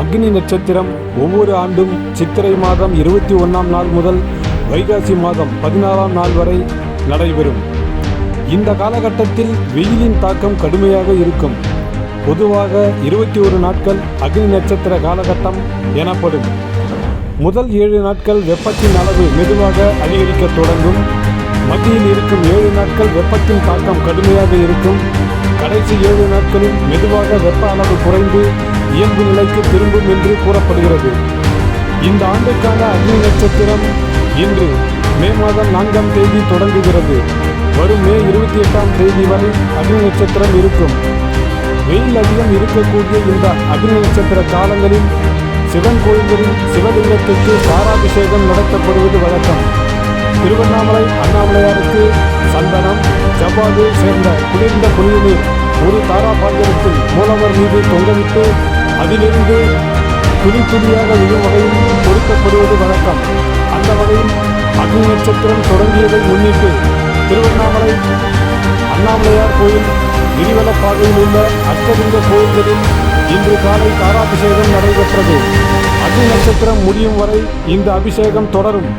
அக்னி நட்சத்திரம் ஒவ்வொரு ஆண்டும் சித்திரை மாதம் இருபத்தி ஒன்றாம் நாள் முதல் வைகாசி மாதம் பதினாறாம் நாள் வரை நடைபெறும். இந்த காலகட்டத்தில் வெயிலின் தாக்கம் கடுமையாக இருக்கும். பொதுவாக இருபத்தி ஒரு நாட்கள் அக்னி நட்சத்திர காலகட்டம் எனப்படும். முதல் ஏழு நாட்கள் வெப்பத்தின் அளவு மெதுவாக அதிகரிக்க தொடங்கும். மத்தியில் இருக்கும் ஏழு நாட்கள் வெப்பத்தின் தாக்கம் கடுமையாக இருக்கும். கடைசி ஏழு நாட்களில் மெதுவாக வெப்ப அளவு குறைந்து இயல்பு நிலைக்கு திரும்பும் என்று கூறப்படுகிறது. இந்த ஆண்டுக்கான அக்னி நட்சத்திரம் இன்று மே மாதம் நான்காம் தேதி தொடங்குகிறது. வரும் மே இருபத்தி எட்டாம் தேதி வரை அக்னி நட்சத்திரம் இருக்கும். வெயில் அதிகம் இருக்கக்கூடிய இந்த அக்னி நட்சத்திர காலங்களில் சிவன் கோயில்களில் சிவலிங்கத்திற்கு பாராபிஷேகம் நடத்தப்படுவது வழக்கம். திருவண்ணாமலை அண்ணாமலையாருக்கு சந்தனம் ஜவ்வாது சேர்ந்த குளிர்ந்த குளிர்நீர் ஒரு தாராபாத்திரத்தில் மூலவர் மீது தொங்கவிட்டு அதிலிருந்து துணி துணியாக விழும் வகையில் கொடுக்கப்படுவது வழக்கம். அந்த வகையில் அக்னி நட்சத்திரம் தொடங்கியதை முன்னிட்டு திருவண்ணாமலை அண்ணாமலையார் கோயில் கிரிவலப்பாதையில் உள்ள அஷ்டலிங்க கோயில்களில் இன்று காலை தாராபிஷேகம் நடைபெற்றது. அக்னி நட்சத்திரம் முடியும் வரை இந்த அபிஷேகம் தொடரும்.